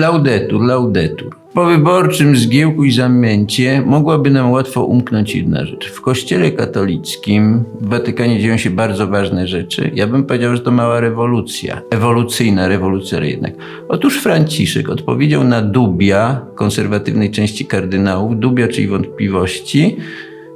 Laudetur, laudetur. Po wyborczym zgiełku i zamęcie mogłaby nam łatwo umknąć jedna rzecz. W kościele katolickim w Watykanie dzieją się bardzo ważne rzeczy. Ja bym powiedział, że to mała rewolucja. Ewolucyjna rewolucja jednak. Otóż Franciszek odpowiedział na dubia konserwatywnej części kardynałów, dubia czyli wątpliwości,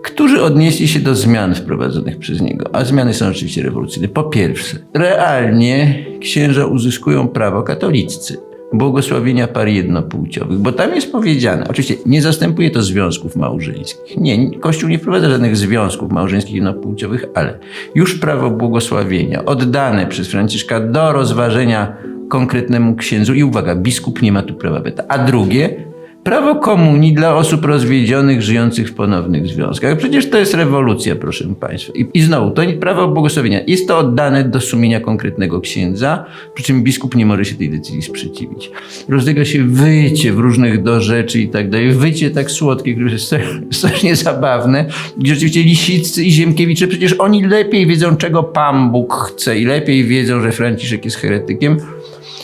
którzy odnieśli się do zmian wprowadzonych przez niego. A zmiany są oczywiście rewolucyjne. Po pierwsze, realnie księża uzyskują prawo katoliccy błogosławienia par jednopłciowych, bo tam jest powiedziane, oczywiście nie zastępuje to związków małżeńskich. Nie, Kościół nie wprowadza żadnych związków małżeńskich jednopłciowych, ale już prawo błogosławienia oddane przez Franciszka do rozważenia konkretnemu księdzu i uwaga, biskup nie ma tu prawa weta. A drugie, prawo komunii dla osób rozwiedzionych, żyjących w ponownych związkach. Przecież to jest rewolucja, proszę Państwa. I, I znowu, to nie prawo błogosławienia. Jest to oddane do sumienia konkretnego księdza, przy czym biskup nie może się tej decyzji sprzeciwić. Rozlega się wycie w różnych do rzeczy i tak dalej. Wycie tak słodkie, które jest strasznie zabawne, gdzie rzeczywiście Lisiccy i Ziemkiewicze, przecież oni lepiej wiedzą, czego Pan Bóg chce i lepiej wiedzą, że Franciszek jest heretykiem.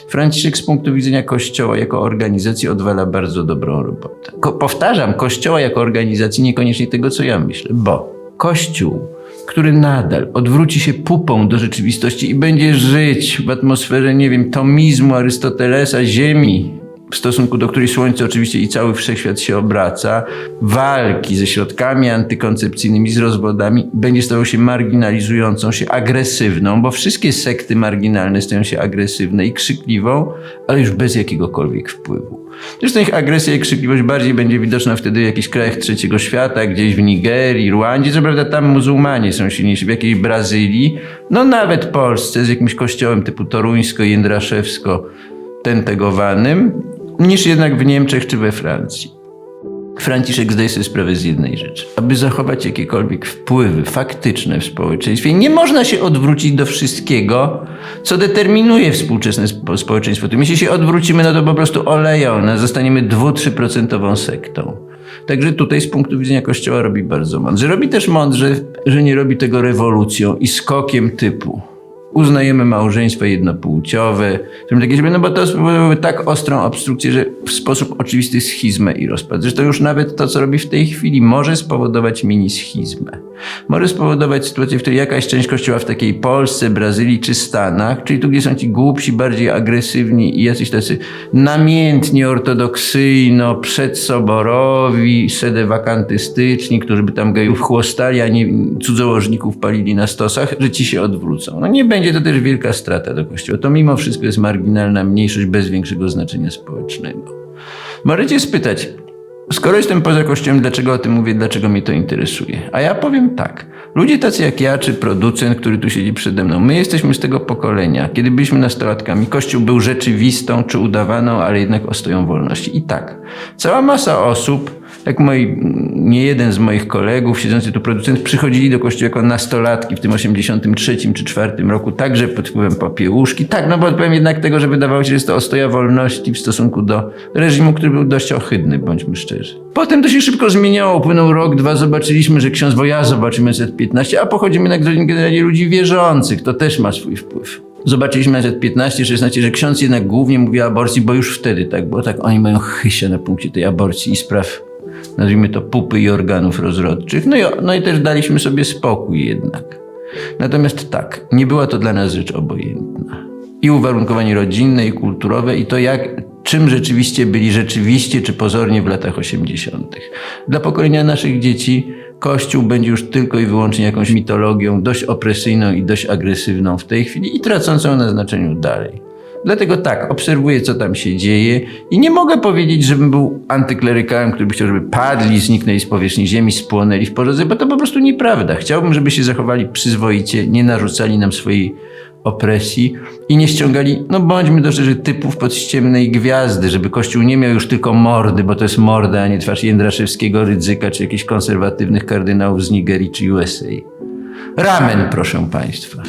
Franciszek z punktu widzenia Kościoła jako organizacji odwala bardzo dobrą robotę. Ko- powtarzam, Kościoła jako organizacji, niekoniecznie tego, co ja myślę, bo Kościół, który nadal odwróci się pupą do rzeczywistości i będzie żyć w atmosferze, nie wiem, tomizmu Arystotelesa, ziemi, w stosunku do której Słońce oczywiście i cały wszechświat się obraca, walki ze środkami antykoncepcyjnymi, z rozwodami, będzie stawał się marginalizującą się, agresywną, bo wszystkie sekty marginalne stają się agresywne i krzykliwą, ale już bez jakiegokolwiek wpływu. Zresztą ich agresja i krzykliwość bardziej będzie widoczna wtedy w jakichś krajach trzeciego świata, gdzieś w Nigerii, Rwandzie, co prawda tam muzułmanie są silniejsi, w jakiejś Brazylii, no nawet Polsce z jakimś kościołem typu toruńsko-jędraszewsko tentegowanym, niż jednak w Niemczech czy we Francji. Franciszek zdaje sobie sprawę z jednej rzeczy. Aby zachować jakiekolwiek wpływy faktyczne w społeczeństwie, nie można się odwrócić do wszystkiego, co determinuje współczesne spo- społeczeństwo. To jeśli się odwrócimy, no to po prostu oleją nas, zostaniemy 2-3% sektą. Także tutaj z punktu widzenia Kościoła robi bardzo mądrze. Robi też mądrze, że nie robi tego rewolucją i skokiem typu uznajemy małżeństwo jednopłciowe, no bo to spowodowałoby tak ostrą obstrukcję, że w sposób oczywisty schizmę i rozpad. Zresztą już nawet to, co robi w tej chwili, może spowodować mini schizmę. Może spowodować sytuację, w której jakaś część kościoła w takiej Polsce, Brazylii czy Stanach, czyli tu, gdzie są ci głupsi, bardziej agresywni i jacyś tacy namiętnie ortodoksyjno, przedsoborowi, sedewakantystyczni, którzy by tam gejów chłostali, a nie cudzołożników palili na stosach, że ci się odwrócą. No nie będzie to też wielka strata do kościoła. To mimo wszystko jest marginalna mniejszość bez większego znaczenia społecznego. Możecie spytać, skoro jestem poza kościołem, dlaczego o tym mówię, dlaczego mnie to interesuje? A ja powiem tak. Ludzie tacy jak ja, czy producent, który tu siedzi przede mną, my jesteśmy z tego pokolenia, kiedy byliśmy nastolatkami, Kościół był rzeczywistą, czy udawaną, ale jednak ostoją wolności. I tak, cała masa osób, jak moi, nie jeden z moich kolegów, siedzący tu producent, przychodzili do kościoła jako nastolatki w tym 83 czy 4 roku, także pod wpływem popiełuszki. Tak, no pod wpływem jednak tego, że wydawało się, że jest to ostoja wolności w stosunku do reżimu, który był dość ohydny, bądźmy szczerzy. Potem to się szybko zmieniało, upłynął rok, dwa, zobaczyliśmy, że ksiądz Woja, zobaczymy Z15, a pochodzimy z rodzin generalnie ludzi wierzących, to też ma swój wpływ. Zobaczyliśmy na Z15, 16, że ksiądz jednak głównie mówi o aborcji, bo już wtedy tak było, tak oni mają chysia na punkcie tej aborcji i spraw nazwijmy to pupy i organów rozrodczych. No i, no i też daliśmy sobie spokój jednak. Natomiast tak, nie była to dla nas rzecz obojętna. I uwarunkowanie rodzinne, i kulturowe, i to jak, czym rzeczywiście byli rzeczywiście czy pozornie w latach 80. Dla pokolenia naszych dzieci Kościół będzie już tylko i wyłącznie jakąś mitologią dość opresyjną i dość agresywną w tej chwili i tracącą na znaczeniu dalej. Dlatego tak, obserwuję, co tam się dzieje i nie mogę powiedzieć, żebym był antyklerykałem, który by chciał, żeby padli, zniknęli z powierzchni ziemi, spłonęli w pożarze, bo to po prostu nieprawda. Chciałbym, żeby się zachowali przyzwoicie, nie narzucali nam swojej opresji i nie ściągali, no bądźmy do szczerzy, typów pod ściemnej gwiazdy, żeby Kościół nie miał już tylko mordy, bo to jest morda, a nie twarz Jędraszewskiego, Rydzyka, czy jakichś konserwatywnych kardynałów z Nigerii czy USA. Ramen, proszę Państwa.